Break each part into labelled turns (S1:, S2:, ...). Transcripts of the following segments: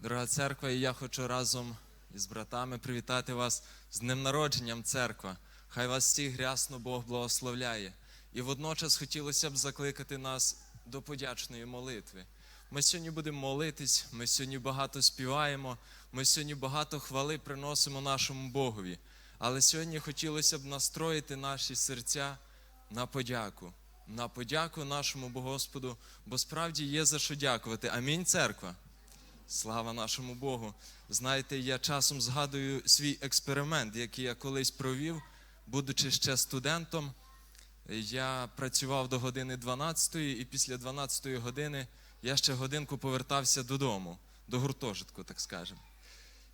S1: Дорога церква, і я хочу разом із братами привітати вас з днем народженням церква. Хай вас всіх рясно Бог благословляє. І водночас хотілося б закликати нас до подячної молитви. Ми сьогодні будемо молитись, ми сьогодні багато співаємо, ми сьогодні багато хвали приносимо нашому Богові. Але сьогодні хотілося б настроїти наші серця на подяку, на подяку нашому Господу, бо справді є за що дякувати. Амінь, церква. Слава нашому Богу. Знаєте, я часом згадую свій експеримент, який я колись провів, будучи ще студентом. Я працював до години 12 і після 12 години я ще годинку повертався додому, до гуртожитку, так скажемо.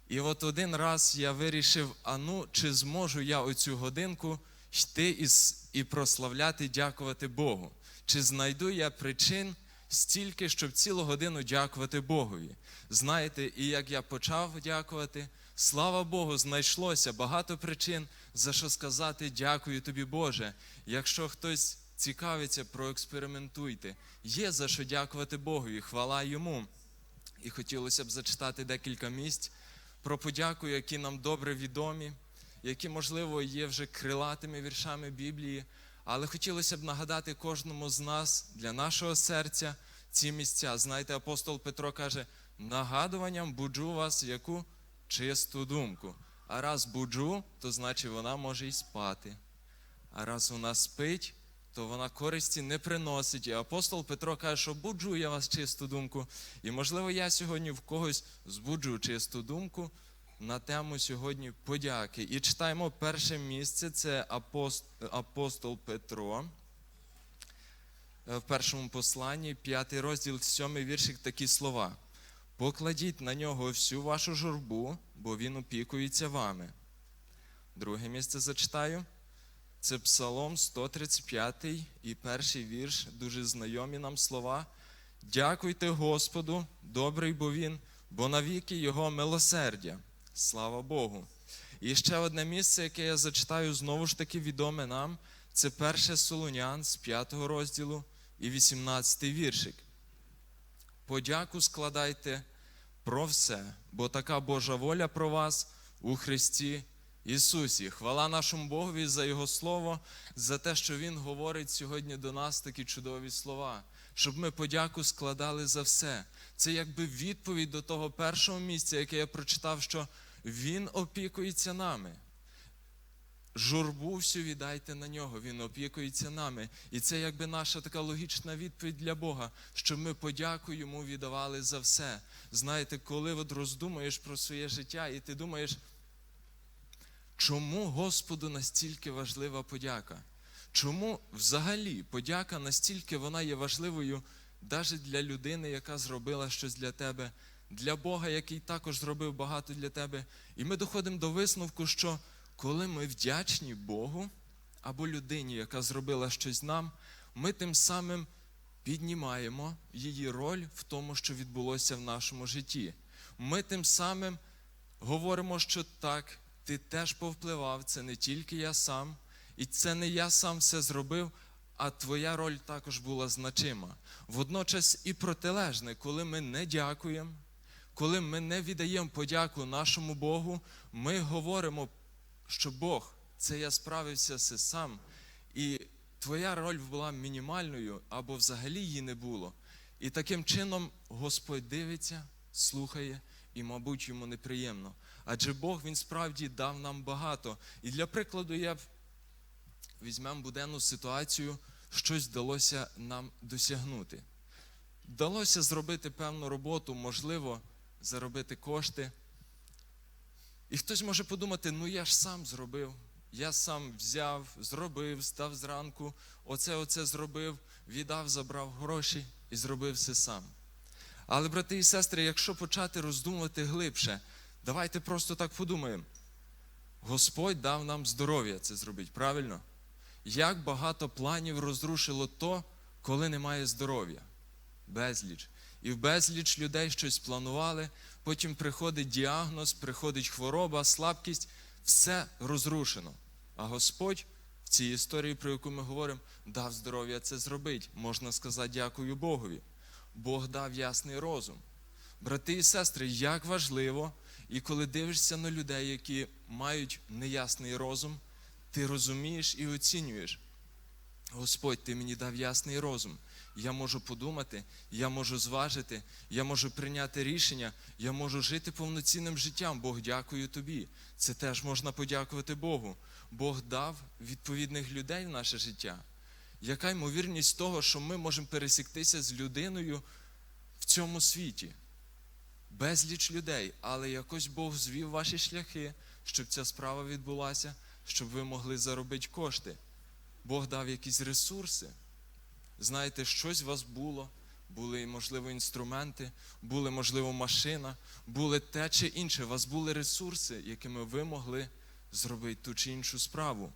S1: І от один раз я вирішив: а ну, чи зможу я оцю годинку йти і, прославляти, дякувати Богу? Чи знайду я причин стільки, щоб цілу годину дякувати Богові? Знаєте, і як я почав дякувати, слава Богу, знайшлося багато причин, за що сказати дякую тобі, Боже. Якщо хтось цікавиться, проекспериментуйте. Є за що дякувати Богові, хвала йому. І хотілося б зачитати декілька місць про подяку, які нам добре відомі, які, можливо, є вже крилатими віршами Біблії. Але хотілося б нагадати кожному з нас для нашого серця ці місця. Знаєте, апостол Петро каже: нагадуванням буджу вас яку чисту думку. А раз буджу, то значить вона може і спати. А раз вона спить, то вона користі не приносить. І апостол Петро каже, що буджу я вас чисту думку. І можливо, я сьогодні в когось збуджу чисту думку на тему сьогодні подяки. І читаємо перше місце, це апостол Петро. Е, В першому посланні, п'ятий розділ, сьомий віршик, такі слова. Покладіть на нього всю вашу журбу, бо він опікується вами. Друге місце зачитаю. Це Псалом 135 і перший вірш, дуже знайомі нам слова. Дякуйте Господу, добрий бо Він, бо навіки Його милосердя. Слава Богу. І ще одне місце, яке я зачитаю, знову ж таки відоме нам, це перше Солонян з 5 розділу і 18 віршик. Подяку складайте про все, бо така Божа воля про вас у Христі Ісусі. Хвала нашому Богові за Його Слово, за те, що Він говорить сьогодні до нас такі чудові слова, щоб ми подяку складали за все. Це якби відповідь до того першого місця, яке я прочитав, що Він опікується нами. Журбу всю віддайте на нього, він опікується нами. І це якби наша така логічна відповідь для Бога, що ми подяку йому віддавали за все. Знаєте, коли от роздумуєш про своє життя, і ти думаєш, чому Господу настільки важлива подяка? Чому взагалі подяка настільки вона є важливою навіть для людини, яка зробила щось для тебе, для Бога, який також зробив багато для тебе. І ми доходимо до висновку, що коли ми вдячні Богу або людині, яка зробила щось нам, ми тим самим піднімаємо її роль в тому, що відбулося в нашому житті. Ми тим самим говоримо, що так, ти теж повпливав, це не тільки я сам, і це не я сам все зробив, а твоя роль також була значима. Водночас і протилежне, коли ми не дякуємо, коли ми не віддаємо подяку нашому Богу, ми говоримо, що Бог, це я справився все сам, і твоя роль була мінімальною або взагалі її не було. І таким чином Господь дивиться, слухає, і, мабуть, йому неприємно. Адже Бог він справді дав нам багато. І для прикладу, я б візьмемо буденну ситуацію, щось вдалося нам досягнути. Вдалося зробити певну роботу, можливо, заробити кошти. І хтось може подумати, ну я ж сам зробив. Я сам взяв, зробив, став зранку, оце, оце зробив, віддав, забрав гроші і зробив все сам. Але, брати і сестри, якщо почати роздумувати глибше, давайте просто так подумаємо. Господь дав нам здоров'я це зробити, правильно? Як багато планів розрушило то, коли немає здоров'я? Безліч. І в безліч людей щось планували, потім приходить діагноз, приходить хвороба, слабкість, все розрушено. А Господь в цій історії, про яку ми говоримо, дав здоров'я це зробити. Можна сказати, дякую Богові. Бог дав ясний розум. Брати і сестри, як важливо, і коли дивишся на людей, які мають неясний розум, ти розумієш і оцінюєш. Господь, ти мені дав ясний розум. Я можу подумати, я можу зважити, я можу прийняти рішення, я можу жити повноцінним життям. Бог, дякую тобі. Це теж можна подякувати Богу. Бог дав відповідних людей в наше життя. Яка ймовірність того, що ми можемо пересіктися з людиною в цьому світі? Безліч людей, але якось Бог звів ваші шляхи, щоб ця справа відбулася, щоб ви могли заробити кошти. Бог дав якісь ресурси. Знаєте, щось у вас було, були, можливо, інструменти, були, можливо, машина, були те чи інше. У вас були ресурси, якими ви могли зробити ту чи іншу справу.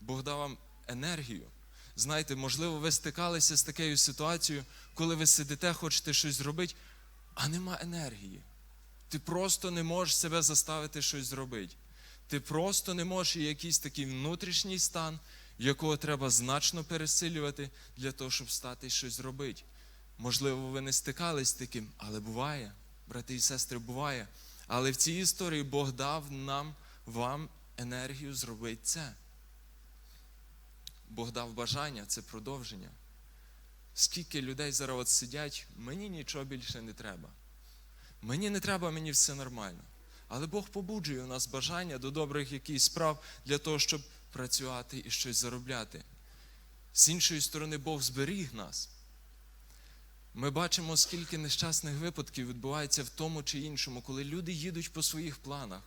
S1: Бог дав вам енергію. Знаєте, можливо, ви стикалися з такою ситуацією, коли ви сидите, хочете щось зробити, а нема енергії. Ти просто не можеш себе заставити щось зробити. Ти просто не можеш і якийсь такий внутрішній стан, якого треба значно пересилювати для того, щоб стати і щось зробити. Можливо, ви не стикались з таким, але буває, брати і сестри, буває. Але в цій історії Бог дав нам, вам енергію зробити це. Бог дав бажання, це продовження. Скільки людей зараз сидять, мені нічого більше не треба. Мені не треба, мені все нормально. Але Бог побуджує у нас бажання до добрих якихось справ для того, щоб працювати і щось заробляти. З іншої сторони, Бог зберіг нас. Ми бачимо, скільки нещасних випадків відбувається в тому чи іншому, коли люди їдуть по своїх планах,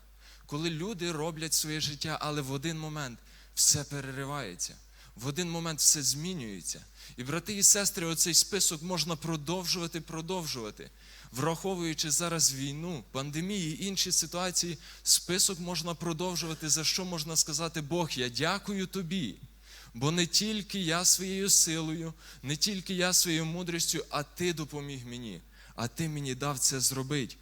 S1: коли люди роблять своє життя, але в один момент все переривається, в один момент все змінюється. І, брати і сестри, оцей список можна продовжувати, продовжувати. Враховуючи зараз війну, пандемії, інші ситуації, список можна продовжувати, за що можна сказати, Бог, я дякую тобі. Бо не тільки я своєю силою, не тільки я своєю мудрістю, а ти допоміг мені, а ти мені дав це зробити.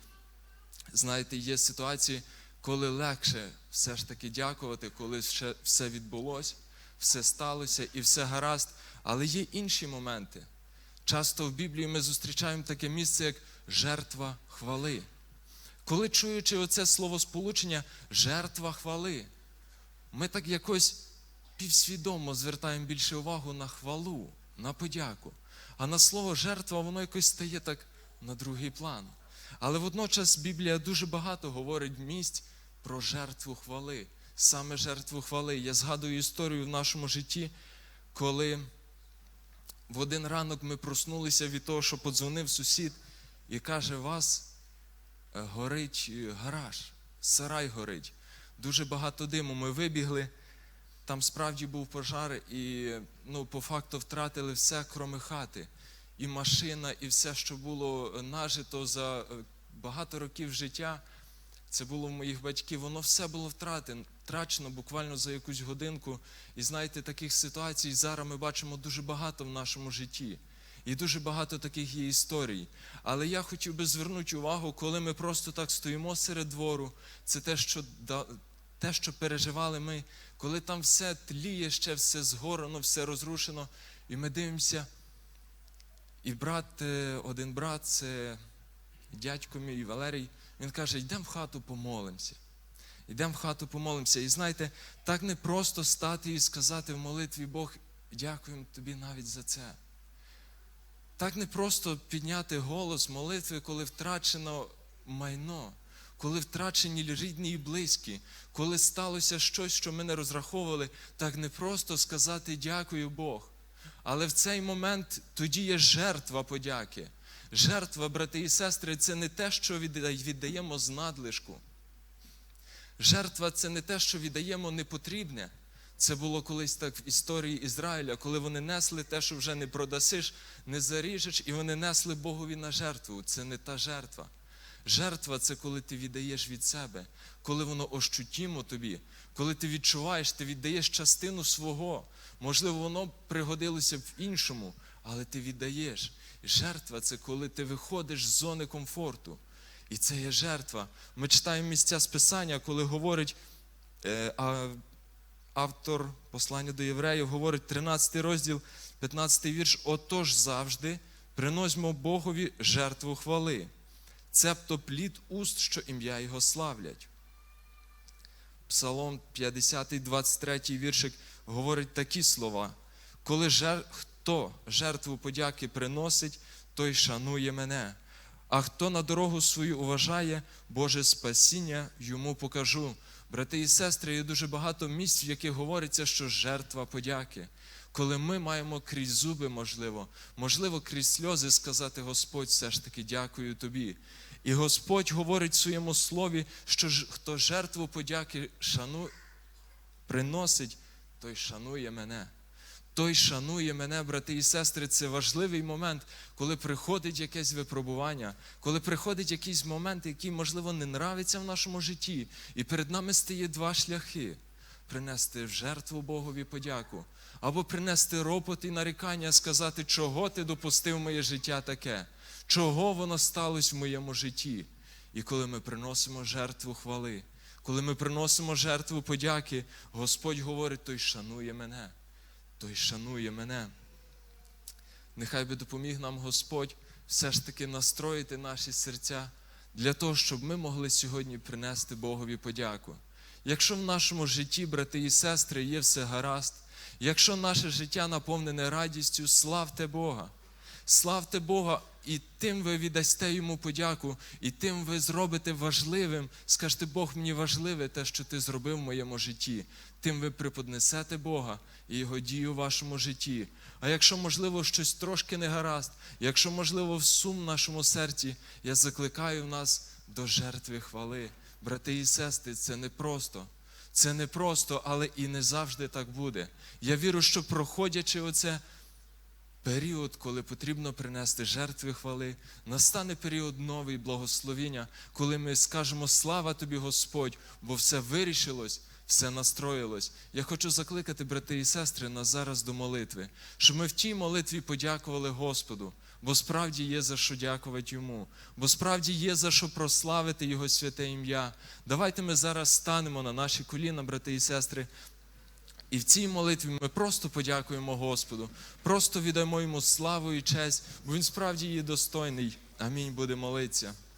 S1: Знаєте, є ситуації, коли легше все ж таки дякувати, коли ще все відбулося, все сталося і все гаразд. Але є інші моменти. Часто в Біблії ми зустрічаємо таке місце, як жертва хвали. Коли чуючи оце словосполучення жертва хвали, ми так якось півсвідомо звертаємо більше увагу на хвалу, на подяку. А на слово жертва воно якось стає так на другий план. Але водночас Біблія дуже багато говорить місць про жертву хвали, саме жертву хвали. Я згадую історію в нашому житті, коли в один ранок ми проснулися від того, що подзвонив сусід і каже: вас е, горить е, гараж, сарай горить. Дуже багато диму. Ми вибігли. Там справді був пожар, і ну, по факту втратили все, кроме хати. І машина, і все, що було нажито за е, багато років життя. Це було в моїх батьків, воно все було втратено, втрачено буквально за якусь годинку. І знаєте, таких ситуацій зараз ми бачимо дуже багато в нашому житті. І дуже багато таких є історій. Але я хотів би звернути увагу, коли ми просто так стоїмо серед двору, це те, що те, що переживали ми, коли там все тліє, ще все згорено, все розрушено, і ми дивимося. І брат, е, один брат, це дядько мій Валерій, він каже: йдемо в хату помолимося. Йдемо в хату помолимося. І знаєте, так не просто стати і сказати в молитві Бог, дякуємо тобі навіть за це. Так не просто підняти голос молитви, коли втрачено майно, коли втрачені рідні і близькі, коли сталося щось, що ми не розраховували, так не просто сказати дякую Бог. Але в цей момент тоді є жертва подяки. Жертва, брати і сестри, це не те, що віддаємо з надлишку. Жертва це не те, що віддаємо непотрібне. Це було колись так в історії Ізраїля, коли вони несли те, що вже не продасиш, не заріжеш, і вони несли Богові на жертву. Це не та жертва. Жертва це коли ти віддаєш від себе, коли воно ощутімо тобі, коли ти відчуваєш, ти віддаєш частину свого. Можливо, воно пригодилося в іншому, але ти віддаєш. Жертва це коли ти виходиш з зони комфорту. І це є жертва. Ми читаємо місця списання, коли говорить е, автор послання до євреїв, говорить 13 розділ, 15 вірш. Отож завжди приносимо Богові жертву хвали. цебто плід уст, що ім'я Його славлять. Псалом 50, 23 віршик говорить такі слова: коли жер... хто жертву подяки приносить, той шанує мене. А хто на дорогу свою уважає, Боже спасіння йому покажу. Брати і сестри, є дуже багато місць, в яких говориться, що жертва подяки. Коли ми маємо крізь зуби, можливо, можливо, крізь сльози сказати, Господь, все ж таки дякую тобі. І Господь говорить в своєму слові, що ж, хто жертву подяки шану, приносить, той шанує мене. Той шанує мене, брати і сестри. Це важливий момент, коли приходить якесь випробування, коли приходить якийсь момент, який, можливо, не нравиться в нашому житті. І перед нами стає два шляхи: принести в жертву Богові подяку, або принести ропот і нарікання, сказати, чого ти допустив моє життя таке, чого воно сталося в моєму житті. І коли ми приносимо жертву хвали, коли ми приносимо жертву подяки, Господь говорить, той шанує мене той шанує мене. Нехай би допоміг нам Господь все ж таки настроїти наші серця для того, щоб ми могли сьогодні принести Богові подяку. Якщо в нашому житті, брати і сестри, є все гаразд, якщо наше життя наповнене радістю, славте Бога. Славте Бога, і тим ви віддасте йому подяку, і тим ви зробите важливим. Скажете, Бог мені важливе те, що ти зробив в моєму житті. Тим ви приподнесете Бога і Його дію в вашому житті. А якщо, можливо, щось трошки не гаразд, якщо, можливо, в сум в нашому серці, я закликаю нас до жертви хвали. Брати і сестри, це не просто. Це не просто, але і не завжди так буде. Я вірю, що проходячи оце період, коли потрібно принести жертви хвали, настане період новий благословіння, коли ми скажемо слава тобі, Господь, бо все вирішилось, все настроїлось. Я хочу закликати, брати і сестри, нас зараз до молитви, щоб ми в тій молитві подякували Господу. Бо справді є за що дякувати йому, бо справді є за що прославити Його святе ім'я. Давайте ми зараз станемо на наші коліна, брати і сестри, і в цій молитві ми просто подякуємо Господу, просто віддамо йому славу і честь, бо він справді є достойний. Амінь буде молитися.